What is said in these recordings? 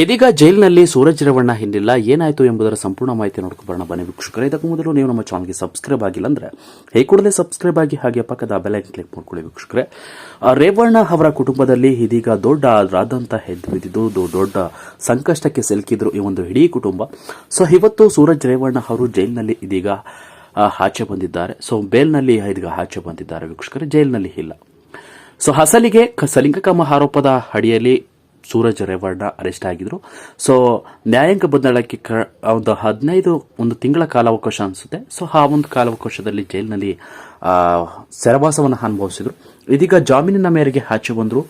ಇದೀಗ ಜೈಲಿನಲ್ಲಿ ಸೂರಜ್ ರೇವಣ್ಣ ಹಿಂದಿಲ್ಲ. ಏನಾಯಿತು ಎಂಬುದರ ಸಂಪೂರ್ಣ ಮಾಹಿತಿ ನೋಡ್ಕೊಬರೋಣ ಬನ್ನಿ ವೀಕ್ಷಕರೇ, ಇದಕ್ಕೂ ಮೊದಲು ನೀವು ನಮ್ಮ ಚಾನಲ್ಗೆ ಸಬ್ಸ್ಕ್ರೈಬ್ ಆಗಿಲ್ಲ ಅಂದ್ರೆ ಹೇ ಕೂಡಲೇ ಸಬ್ಸ್ಕ್ರೈಬ್ ಆಗಿ ಹಾಗೆ ಪಕ್ಕದ ಬೆಲೈನ್ ಕ್ಲಿಕ್ ಮಾಡ್ಕೊಳ್ಳಿ ವೀಕ್ಷಕರೇ. ರೇವಣ್ಣ ಅವರ ಕುಟುಂಬದಲ್ಲಿ ಇದೀಗ ದೊಡ್ಡ ರಾದಂತ ಹೆದ್ದು ಬಿದ್ದಿದ್ದು ದೊಡ್ಡ ಸಂಕಷ್ಟಕ್ಕೆ ಸಿಲುಕಿದ್ರು ಈ ಒಂದು ಇಡೀ ಕುಟುಂಬ. ಸೊ ಇವತ್ತು ಸೂರಜ್ ರೇವಣ್ಣ ಅವರು ಜೈಲಿನಲ್ಲಿ ಇದೀಗ ಆಚೆ ಬಂದಿದ್ದಾರೆ. ಸೊ ಬೇಲ್ನಲ್ಲಿ ಇದೀಗ ಆಚೆ ಬಂದಿದ್ದಾರೆ ವೀಕ್ಷಕರೇ, ಜೈಲಿನಲ್ಲಿ ಇಲ್ಲ. ಸೊ ಹಸಲಿಗೆ ಸಲಿಂಗಕಾಮ ಆರೋಪದ ಅಡಿಯಲ್ಲಿ ಸೂರಜ್ ರೇವಣ್ಣ ಅರೆಸ್ಟ್ ಆಗಿದ್ರು. ಸೊ ನ್ಯಾಯಾಂಗ ಬಂಧನಕ್ಕೆ ಕ- ಒಂದು ಹದಿನೈದು, ಒಂದು ತಿಂಗಳ ಕಾಲಾವಕಾಶ ಅನಿಸುತ್ತೆ. ಸೊ ಆ ಒಂದು ಕಾಲಾವಕಾಶದಲ್ಲಿ ಜೈಲಿನಲ್ಲಿ ಸೆರವಾಸವನ್ನು ಅನುಭವಿಸಿದ್ರು. ಇದೀಗ ಜಾಮೀನಿನ ಮೇರೆಗೆ ಆಚೆ ಬಂದರು.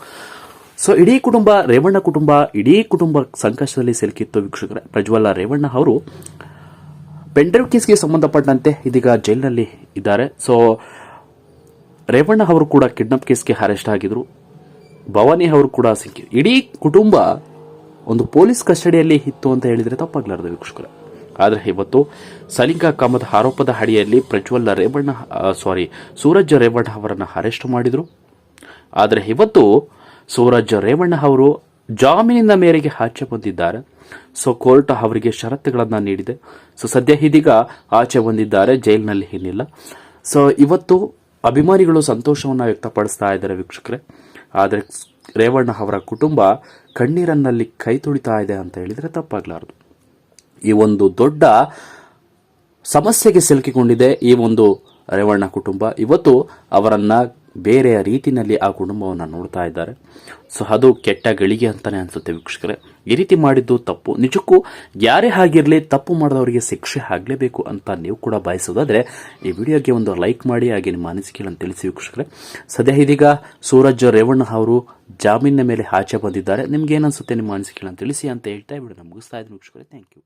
ಸೊ ಇಡೀ ಕುಟುಂಬ, ರೇವಣ್ಣ ಕುಟುಂಬ, ಇಡೀ ಕುಟುಂಬ ಸಂಕಷ್ಟದಲ್ಲಿ ಸಿಲುಕಿತ್ತು ವೀಕ್ಷಕರೇ. ಪ್ರಜ್ವಲ್ಲ ರೇವಣ್ಣ ಅವರು ಪೆಂಡ್ರೈವ್ ಕೇಸ್ಗೆ ಸಂಬಂಧಪಟ್ಟಂತೆ ಇದೀಗ ಜೈಲಿನಲ್ಲಿ ಇದ್ದಾರೆ. ಸೊ ರೇವಣ್ಣ ಅವರು ಕೂಡ ಕಿಡ್ನಾಪ್ ಕೇಸ್ಗೆ ಅರೆಸ್ಟ್ ಆಗಿದ್ರು. ಭವಾನಿ ಅವರು ಕೂಡ ಸಿಕ್ಕಿ. ಇಡೀ ಕುಟುಂಬ ಒಂದು ಪೊಲೀಸ್ ಕಸ್ಟಡಿಯಲ್ಲಿ ಇತ್ತು ಅಂತ ಹೇಳಿದ್ರೆ ತಪ್ಪಾಗ್ಲಾರ್ದು ವೀಕ್ಷಕರ. ಆದರೆ ಇವತ್ತು ಸಲಿಂಗ ಕಾಮದ ಆರೋಪದ ಅಡಿಯಲ್ಲಿ ಪ್ರಜ್ವಲ್ ರೇವಣ್ಣ ಸಾರಿ ಸೂರಜ್ ರೇವಣ್ಣ ಅವರನ್ನು ಅರೆಸ್ಟ್ ಮಾಡಿದ್ರು. ಆದರೆ ಇವತ್ತು ಸೂರಜ್ ರೇವಣ್ಣ ಅವರು ಜಾಮೀನಿನ ಮೇರೆಗೆ ಆಚೆ ಬಂದಿದ್ದಾರೆ. ಸೊ ಕೋರ್ಟ್ ಅವರಿಗೆ ಷರತ್ತುಗಳನ್ನು ನೀಡಿದೆ. ಸೊ ಸದ್ಯ ಇದೀಗ ಆಚೆ ಬಂದಿದ್ದಾರೆ, ಜೈಲಿನಲ್ಲಿ ಏನಿಲ್ಲ ಸೊ ಇವತ್ತು ಅಭಿಮಾನಿಗಳು ಸಂತೋಷವನ್ನು ವ್ಯಕ್ತಪಡಿಸ್ತಾ ಇದ್ದಾರೆ ವೀಕ್ಷಕರೇ. ಆದರೆ ರೇವಣ್ಣ ಅವರ ಕುಟುಂಬ ಕಣ್ಣೀರನ್ನಲ್ಲಿ ಕೈ ತುಳಿತಾ ಇದೆ ಅಂತ ಹೇಳಿದರೆ ತಪ್ಪಾಗಲಾರದು. ಈ ಒಂದು ದೊಡ್ಡ ಸಮಸ್ಯೆಗೆ ಸಿಲುಕಿಕೊಂಡಿದೆ ಈ ಒಂದು ರೇವಣ್ಣ ಕುಟುಂಬ. ಇವತ್ತು ಅವರನ್ನ ಬೇರೆಯ ರೀತಿಯಲ್ಲಿ ಆ ಕುಟುಂಬವನ್ನು ನೋಡ್ತಾ ಇದ್ದಾರೆ. ಸೊ ಅದು ಕೆಟ್ಟ ಗಳಿಗೆ ಅಂತಲೇ ಅನಿಸುತ್ತೆ ವೀಕ್ಷಕರೇ. ಈ ರೀತಿ ಮಾಡಿದ್ದು ತಪ್ಪು. ನಿಜಕ್ಕೂ ಯಾರೇ ಆಗಿರಲಿ ತಪ್ಪು ಮಾಡಿದವರಿಗೆ ಶಿಕ್ಷೆ ಆಗಲೇಬೇಕು ಅಂತ ನೀವು ಕೂಡ ಬಯಸೋದಾದರೆ, ಈ ವಿಡಿಯೋಗೆ ಒಂದು ಲೈಕ್ ಮಾಡಿ, ಹಾಗೆ ನಿಮ್ಮ ಅನಿಸಿಕೆಗಳನ್ನು ತಿಳಿಸಿ ವೀಕ್ಷಕರೇ. ಸದ್ಯ ಇದೀಗ ಸೂರಜ್ ರೇವಣ್ಣ ಅವರು ಜಾಮೀನಿನ ಮೇಲೆ ಆಚೆ ಬಂದಿದ್ದಾರೆ. ನಿಮ್ಗೆ ಏನನ್ಸುತ್ತೆ ನಿಮ್ಮ ಅನಿಸಿಕೆಗಳನ್ನು ತಿಳಿಸಿ ಅಂತ ಹೇಳ್ತಾ ವಿಡಿಯೋನ ಮುಗಿಸ್ತಾ ಇದ್ದೀನಿ ವೀಕ್ಷಕರೇ. Thank you